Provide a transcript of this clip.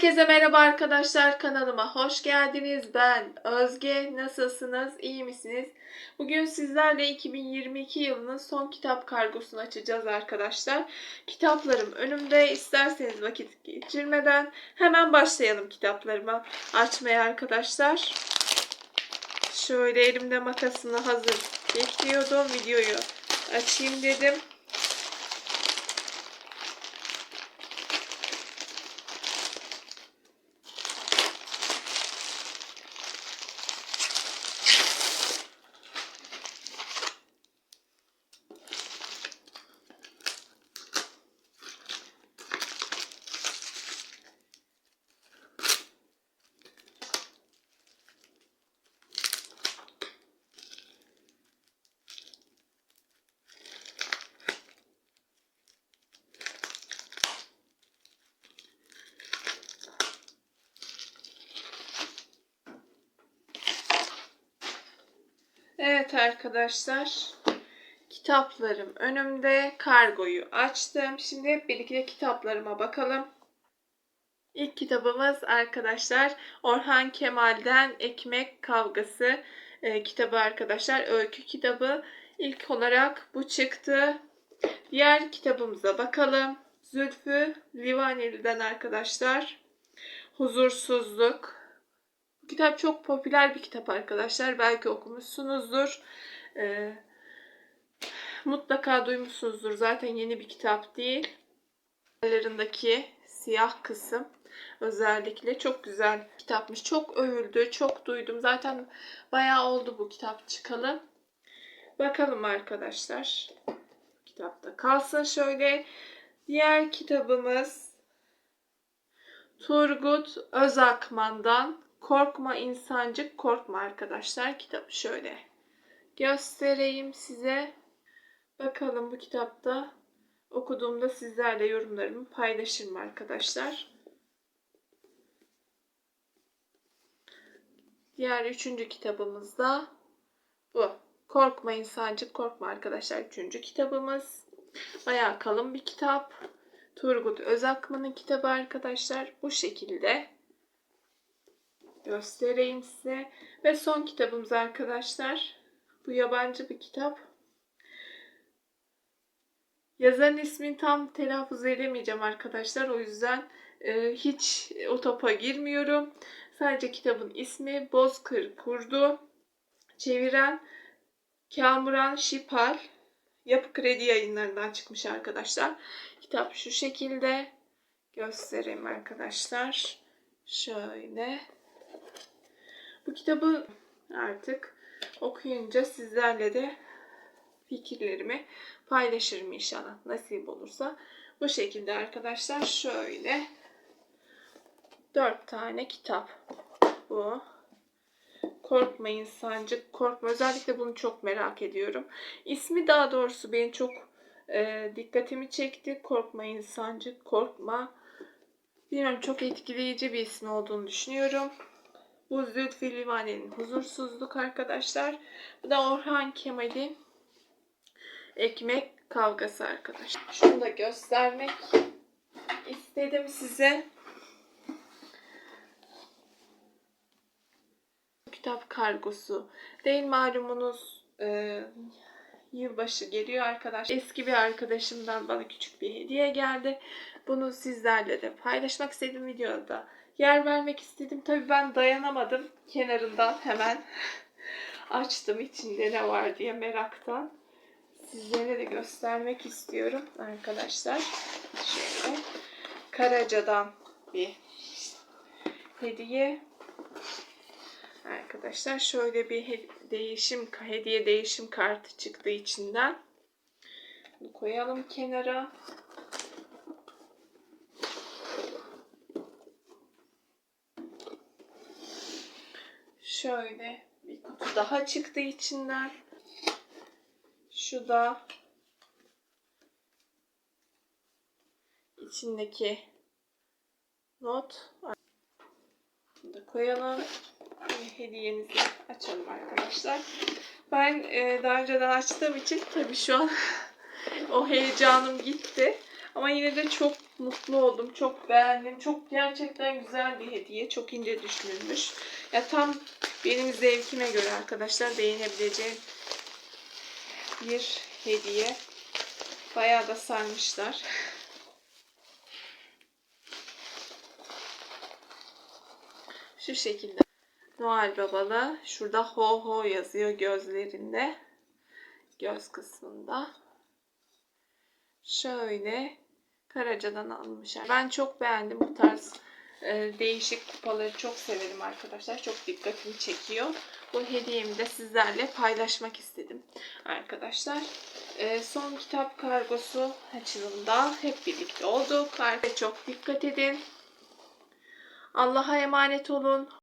Herkese merhaba arkadaşlar kanalıma hoş geldiniz. Ben Özge. Nasılsınız? İyi misiniz? Bugün sizlerle 2022 yılının son kitap kargosunu açacağız arkadaşlar. Kitaplarım önümde. İsterseniz vakit geçirmeden hemen başlayalım kitaplarımı açmaya arkadaşlar. Şöyle elimde makasını hazır bekliyordum. Videoyu açayım dedim. Evet arkadaşlar. Kitaplarım önümde. Kargoyu açtım. Şimdi hep birlikte kitaplarıma bakalım. İlk kitabımız arkadaşlar Orhan Kemal'den Ekmek Kavgası e, kitabı arkadaşlar. Öykü kitabı. İlk olarak bu çıktı. Diğer kitabımıza bakalım. Zülfü Livaneli'den arkadaşlar. Huzursuzluk. Kitap çok popüler bir kitap arkadaşlar. Belki okumuşsunuzdur. Ee, mutlaka duymuşsunuzdur. Zaten yeni bir kitap değil. Aralarındaki siyah kısım özellikle çok güzel kitapmış. Çok övüldü, çok duydum. Zaten bayağı oldu bu kitap çıkalı. Bakalım arkadaşlar. Kitapta kalsın şöyle. Diğer kitabımız Turgut Özakman'dan Korkma insancık korkma arkadaşlar. Kitabı şöyle göstereyim size. Bakalım bu kitapta okuduğumda sizlerle yorumlarımı paylaşırım arkadaşlar. Diğer üçüncü kitabımız da bu. Korkma insancık korkma arkadaşlar. Üçüncü kitabımız. Bayağı kalın bir kitap. Turgut Özakman'ın kitabı arkadaşlar. Bu şekilde göstereyim size. Ve son kitabımız arkadaşlar. Bu yabancı bir kitap. Yazarın ismini tam telaffuz edemeyeceğim arkadaşlar. O yüzden e, hiç o topa girmiyorum. Sadece kitabın ismi Bozkır Kurdu. Çeviren Kamuran Şipal. Yapı Kredi yayınlarından çıkmış arkadaşlar. Kitap şu şekilde. Göstereyim arkadaşlar. Şöyle. Bu kitabı artık okuyunca sizlerle de fikirlerimi paylaşırım inşallah nasip olursa. Bu şekilde arkadaşlar şöyle dört tane kitap bu. Korkma insancık, korkma. Özellikle bunu çok merak ediyorum. İsmi daha doğrusu beni çok e, dikkatimi çekti. Korkma insancık, korkma. Bilmiyorum çok etkileyici bir isim olduğunu düşünüyorum. Bu Zülfü Livaneli'nin huzursuzluk arkadaşlar. Bu da Orhan Kemal'in ekmek kavgası arkadaşlar. Şunu da göstermek istedim size. Kitap kargosu değil malumunuz e, yılbaşı geliyor arkadaş. Eski bir arkadaşımdan bana küçük bir hediye geldi. Bunu sizlerle de paylaşmak istedim videoda. Yer vermek istedim. Tabii ben dayanamadım. Kenarından hemen açtım içinde ne var diye meraktan. Sizlere de göstermek istiyorum arkadaşlar. Şöyle Karaca'dan bir hediye. Arkadaşlar şöyle bir değişim hediye değişim kartı çıktı içinden. Bunu koyalım kenara. Şöyle bir kutu daha çıktı içinden. Şu da içindeki not. Bunu da koyalım. Hediyenizi açalım arkadaşlar. Ben e, daha önceden açtığım için tabii şu an o heyecanım gitti. Ama yine de çok mutlu oldum. Çok beğendim. Çok gerçekten güzel bir hediye. Çok ince düşünülmüş. Ya tam benim zevkime göre arkadaşlar beğenebileceğim bir hediye. Bayağı da sarmışlar. Şu şekilde. Noel babalı. Şurada ho ho yazıyor gözlerinde. Göz kısmında. Şöyle Karaca'dan almışlar. Ben çok beğendim bu tarz değişik kupaları çok severim arkadaşlar. Çok dikkatimi çekiyor. Bu hediyemi de sizlerle paylaşmak istedim arkadaşlar. E, son kitap kargosu açılımda hep birlikte olduk. Arkadaşlar çok dikkat edin. Allah'a emanet olun.